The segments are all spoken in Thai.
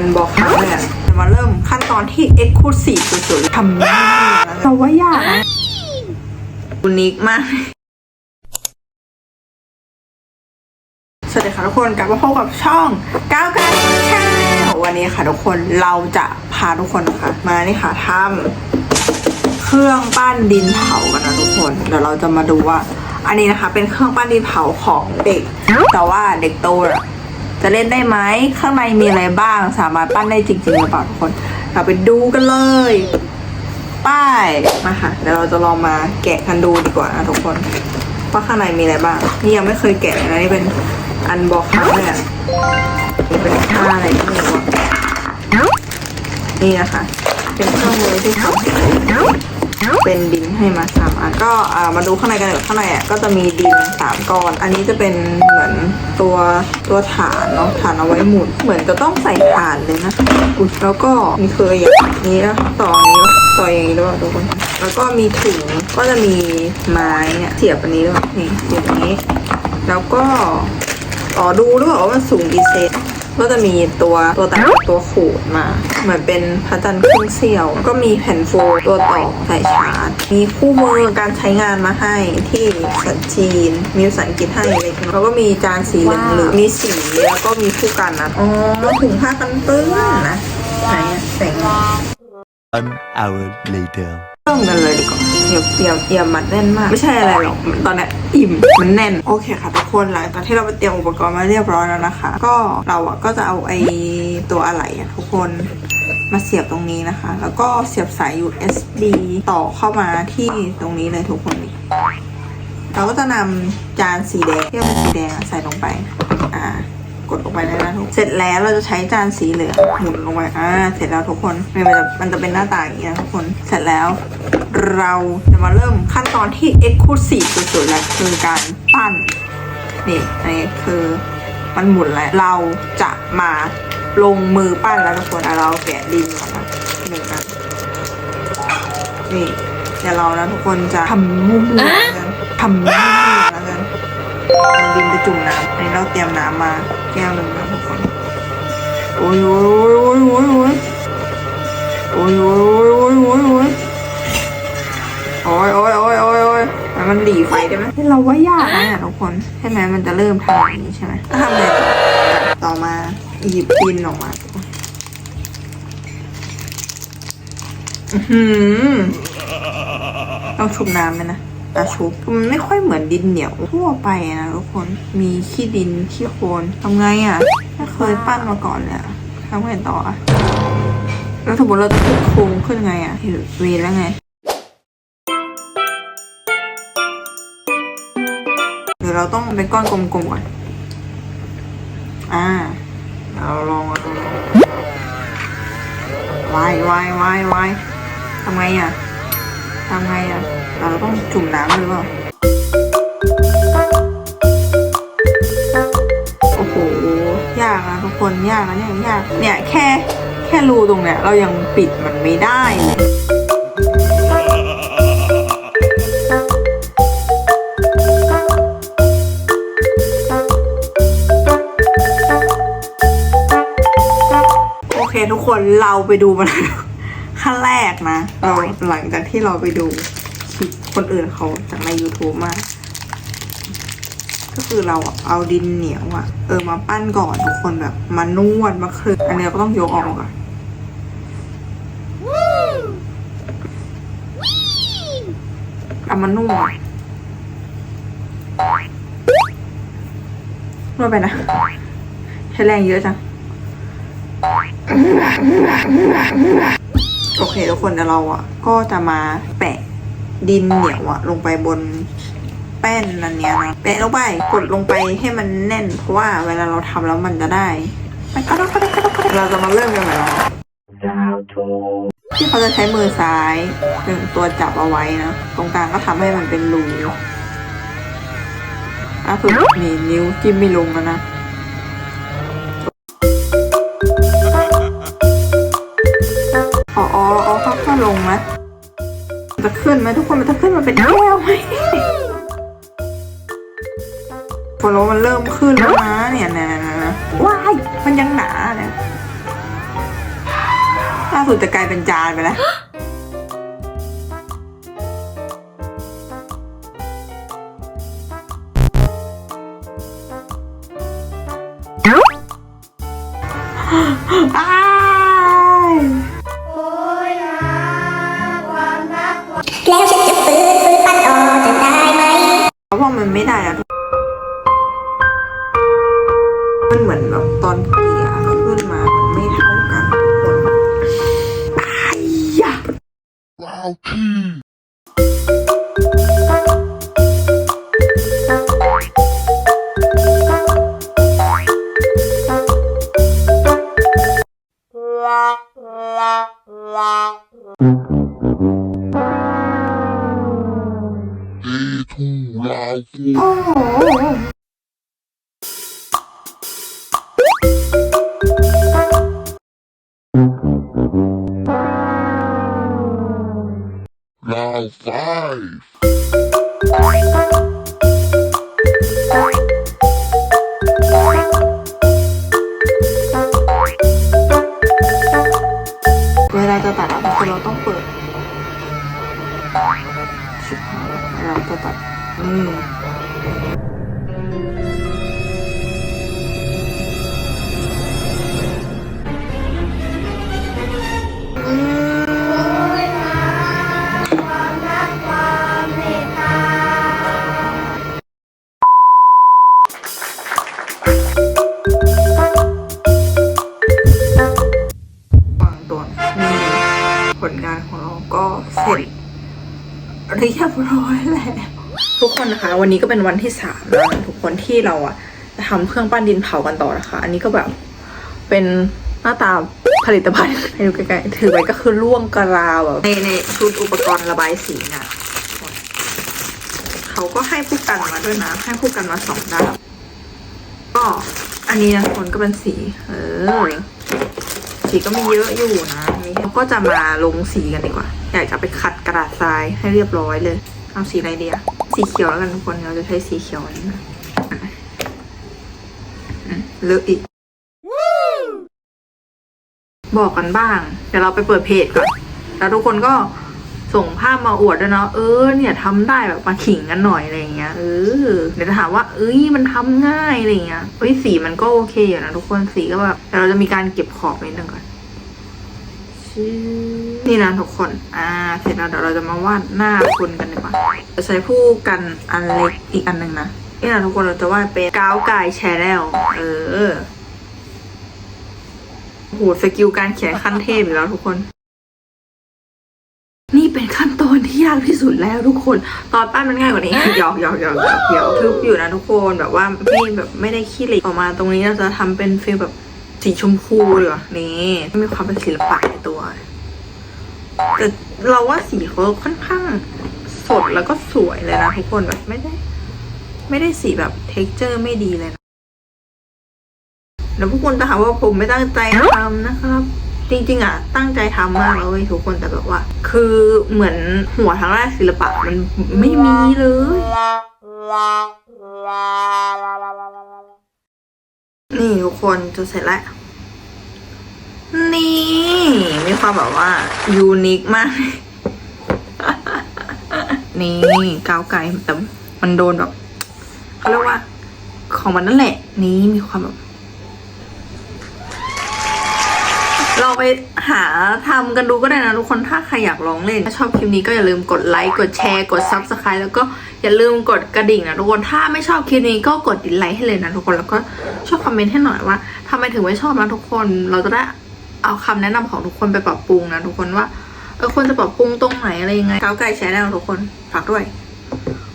อันบอกครั้งแรกจะมาเริ่มขั้นตอนที่ Exclusive สุดๆทำง่ายๆแล้วแต่ว่ายากนะอุนิคมากสวัสดีค่ะทุกคนกลับมาพบกับช่องก้าวกันชาแนลวันนี้ค่ะทุกคนเราจะพาทุกคนนะคะมานี่ค่ะทำเครื่องปั้นดินเผากันนะทุกคนเดี๋ยวเราจะมาดูว่า อันนี้นะคะเป็นเครื่องปั้นดินเผาของเด็ก แต่ว่าเด็กโตอะ จะเล่นได้ไหมข้างในมีอะไรบ้าง สามารถปั้นได้จริงๆหรือเปล่าทุกคน เราไปดูกันเลย ป้ายมาค่ะเดี๋ยวเราจะลองมาแกะกันดูดีกว่านะทุกคนว่าข้างในมีอะไรบ้าง นี่ยังไม่เคยแกะเลยนะนี่เป็นอันบอกครั้งแรกนี่เป็นค่าอะไรไม่รู้อะนี่นะคะ เป็นเครื่องมือที่ทำ เป็นดินให้มาสามอันก็มาดูข้างในกันเดี๋ยวข้างในอะก็จะมีดินสามก้อน อันนี้จะเป็นเหมือนตัวตัวฐานเนาะฐานเอาไว้หมุน เหมือนจะต้องใส่ฐานเลยนะอุ๊ยแล้วก็มีเคยอย่างนี้นะต่อนี้ต่ออย่างนี้ด้วยทุกคนแล้วก็มีถุงก็จะมีไม้เนี่ยเสียบอันนี้ด้วยนี่เสียบอันนี้ แล้วก็อ๋อดูด้วยว่ามันสูงกี่เซน ก็จะมีตัวตัวตัดตัวขูดมา เหมือนเป็นพระจันทร์ครึ่งเสี้ยว ก็มีแผ่นโฟมตัวต่อสายชาร์จ มีคู่มือการใช้งานมาให้ที่สัญจีน มีภาษาอังกฤษให้เล็กน้อยแล้วก็มีจานสีเหลืองหรือมีสีแล้วก็มีคู่กันนะอ๋อถุงผ้ากันเปื้อนนะไหนอะแสง One hour later. เริ่มกันเลยดีกว่าอย่าอย่าอย่ามัดแน่นมาก ไม่ใช่อะไรหรอกตอนเนี้ยอิ่มมันแน่น โอเคค่ะทุกคนหลังจากที่เราไปเตรียมอุปกรณ์มาเรียบร้อยแล้วนะคะ ก็เราอะก็จะเอาไอตัวอะไหล่อะทุกคนมาเสียบตรงนี้นะคะ แล้วก็เสียบสาย USB ต่อเข้ามาที่ตรงนี้เลยทุกคนนี่เราก็จะนำจานสีแดงที่เป็นสีแดงอะใส่ลงไปอ่า กดลงไปเลยนะทุก เสร็จแล้วเราจะใช้จานสีเหลืองหมุนลงไป อ่า เสร็จแล้วทุกคนมันจะมันจะเป็นหน้าตาอย่างนี้นะทุกคน เสร็จแล้ว เราจะมาเริ่มขั้นตอนที่ Exclusive สุดๆแล้วคือการปั้น นี่อันนี้คือมันหมุนแล้ว เราจะมาลงมือปั้นแล้วทุกคนอะเราแกะดินก่อนนะหนึ่งอันนี่เดี๋ยวเรานะทุกคนจะทำมุ่งๆกันทำมุ่งๆแล้วกัน เอาดินไปจุ่มน้ำอันนี้เราเตรียมน้ำมาแก้วหนึ่งนะทุกคนโอ้ยโอ้ยโอ้ยโอ้ยโอ้ยโอ้ยโอ้ยโอ้ยโอ้ยโอ้ยโอ้ยโอ้ยโอ้ยโอ้ยโอ้ยแล้วมันหลีไฟได้ไหมเราว่ายากนะเนี่ยทุกคนใช่ไหมมันจะเริ่มทำอย่างนี้ใช่ไหมก็ทำเลยต่อมาหยิบดินออกมาอือหือต้องชุบน้ำไหมนะาชุบมันไม่ค่อยเหมือนดินเหนียวทั่วไปนะทุกคนมีขี้ดินขี้โคลนทำไงอะไม่เคยปั้นมาก่อนเลยทำไงต่ออะแล้วสมมติเราจะโค้งขึ้นไงอะเห็นวแล้วไงหรือเราต้องเป็นก้อนกลมๆก่อนอ่าเราลองเราลองวายวายวายวายทำไงอะ ทำไงอะ เราต้องจุ่มน้ำหรือเปล่า โอ้โห ยากนะทุกคนยากนะเนี่ยยาก เนี่ยแค่แค่รูตรงเนี้ยเรายังปิดมันไม่ได้โอเคทุกคนเราไปดูมันขั้นแรก นะเราหลังจากที่เราไปดูคลิปคนอื่นเขาจากใน YouTube มา ก็คือเราเอาดินเหนียวอะเออมาปั้นก่อนทุกคนแบบมานวดมาคลึงอันนี้ก็ต้องยกออกอะเอามานวดนวดไปนะใช้แรงเยอะจัง โอเคทุกคนเดี๋ยวเราอะก็จะมาแปะดินเหนียวอะลงไปบนแป้นนันเนี้ยนะแปะลงไปกดลงไปให้มันแน่น เพราะว่าเวลาเราทำแล้วมันจะได้เราจะมาเริ่มกันแล้วที่เขาจะใช้มือซ้ายเป็นตัวจับเอาไว้นะตรงกลางก็ทำให้มันเป็นรูอะคือนี่นิ้วจิ้มไม่ลงแล้วนะ จะขึ้นไหมทุกคนมันจะขึ้นมันเป็นแก้วไหมพอโลมันเริ่มขึ้นแล้วนะเนี่ยนะว้ายมันยังหนาเลยล่าสุดจะกลายเป็นจานไปแล้ว แล้วฉันจะฟื้นฟื้นปั้นต่อจะได้ไหมเพราะว่ามันไม่ได้อะมันเหมือนแบบตอนเกียร์ขึ้นมามันไม่เท่ากันทุกคนอ้ายยะว้าวพี่ Now five. เวลาจะตัดอะคือเราต้องเปิดชิบหายแล้วเราจะตัดอืม เสร็จเรียบร้อยแล้วทุกคนนะคะ วันนี้ก็เป็นวันที่สามแล้วนะทุกคนที่เราอะจะทำเครื่องปั้นดินเผากันต่อนะคะ อันนี้ก็แบบเป็นหน้าตาผลิตภัณฑ์ให้ดูใกล้ๆถือไว้ก็คือร่วงกระลาแบบในในชุดอุปกรณ์ระบายสีนะเขาก็ให้ผู้กันมาด้วยนะให้ผู้กันมาสองด้านก็อันนี้นะทุกคนก็เป็นสี เออ สีก็มีเยอะอยู่นะนี่เราก็จะมาลงสีกันดีกว่า อยากจะไปขัดกระดาษทรายให้เรียบร้อยเลย เอาสีอะไรดีอะสีเขียวแล้วกันทุกคนเราจะใช้สีเขียวอันนี้นะเลอะอีก บอกกันบ้าง เดี๋ยวเราไปเปิดเพจก่อน แล้วทุกคนก็ ส่งภาพมาอวดด้วยเนาะเออเนี่ยทำได้แบบมาขิงกันหน่อยอะไรเงี้ยเออเดี๋ยวจะถามว่าเอ้ยมันทำง่ายอะไรเงี้ยเอ้ยสีมันก็โอเคอยู่นะทุกคนสีก็แบบเดี๋ยวเราจะมีการเก็บขอบนิดนึงก่อนนี่นะทุกคน อ่า เสร็จแล้วเดี๋ยวเราจะมาวาดหน้าคนกันดีกว่าจะใช้ผู้กันอันเล็กอีกอันหนึ่งนะนี่นะทุกคนเราจะวาดเป็นก้าวกายแชร์แนลเออโหสกิลการเขียนขั้นเทพอยู่แล้วทุกคนเป็นขั้นตอนที่ยากที่สุดแล้วทุกคน ตอนปั้นมันง่ายกว่านี้หยอกหยอกหยอกหยอกหยอกทึบอยู่นะทุกคนแบบว่าไม่แบบไม่ได้ขี้เหล็กออกมาตรงนี้เราจะทำเป็นฟีลแบบสีชมพูเลยวะนี่มีความเป็นศิลปะในตัวแต่เราว่าสีเขาค่อนข้างสดแล้วก็สวยเลยนะทุกคนแบบไม่ได้ ไม่ได้สีแบบเท็กเจอร์ไม่ดีเลยนะแล้วพวกคุณจะหาว่าผมไม่ตั้งใจทำนะครับ จริงๆอะตั้งใจทำมากเลยทุกคนแต่แบบว่า คือเหมือนหัวทางด้านศิลปะมันไม่มีเลยนี่ทุกคนจะเสร็จแล้ว นี่ มีความแบบว่า ยูนิคมาก นี่ก้าวไกลแต่มันโดนแบบเขาเรียกว่า ของมันนั่นแหละ นี่มีความแบบ เราไปหาทำกันดูก็ได้นะทุกคนถ้าใครอยากลองเล่น ถ้าชอบคลิปนี้ก็อย่าลืมกดไลค์กดแชร์กด subscribe แล้วก็อย่าลืมกดกระดิ่งนะทุกคนถ้าไม่ชอบคลิปนี้ก็กดดิสไลค์ให้เลยนะทุกคนแล้วก็ช่วยคอมเมนต์ให้หน่อยว่าทำไมถึงไม่ชอบนะทุกคนเราจะได้เอาคำแนะนำของทุกคนไปปรับปรุงนะทุกคนว่าเออควรจะปรับปรุงตรงไหนอะไรยังไงก้าวไก่แชร์แนลทุกคนฝากด้วย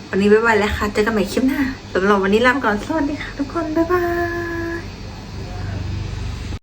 วันนี้บ๊ายบายแล้วค่ะเจอกันใหม่คลิปหน้าสำหรับวันนี้ลาไปก่อนสวัสดีค่ะทุกคนบ๊ายบาย